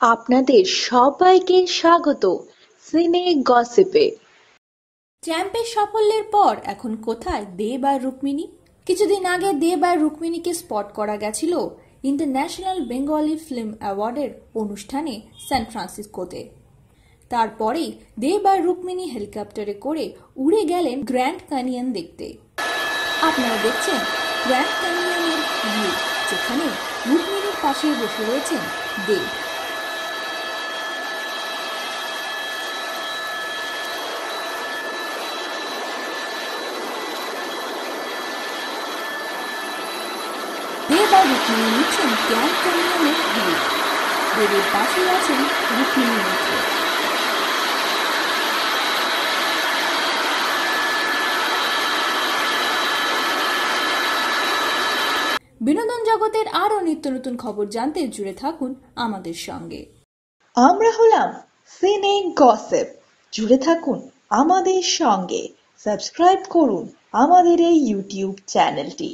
আপনাদের সবাইকে স্বাগত সিনে গসিপে। চ্যাম্পের সাফল্যের পর এখন কোথায় দেব আর রুক্মিণী? কিছুদিন আগে দেব আর রুক্মিণীকে স্পট করা গেছিল ইন্টারন্যাশনাল বেঙ্গলি ফিল্ম অ্যাওয়ার্ডের অনুষ্ঠানে সান ফ্রান্সিসকোতে। তারপরেই দেব আর রুক্মিণী হেলিকপ্টারে করে উড়ে গেলেন গ্র্যান্ড ক্যানিয়ন দেখতে। আপনারা দেখছেন গ্র্যান্ড ক্যানিয়নের ভিউ, যেখানে রুক্মিণীর পাশে বসে রয়েছেন দেব দেব আর নিচ্ছেন দেবের আছেন মিত্র বিনোদন জগতের আরও নিত্য নতুন খবর জানতে জুড়ে থাকুন আমাদের সঙ্গে আমরা হলাম সিনে গসিপ জুড়ে থাকুন আমাদের সঙ্গে সাবস্ক্রাইব করুন আমাদের এই ইউটিউব চ্যানেলটি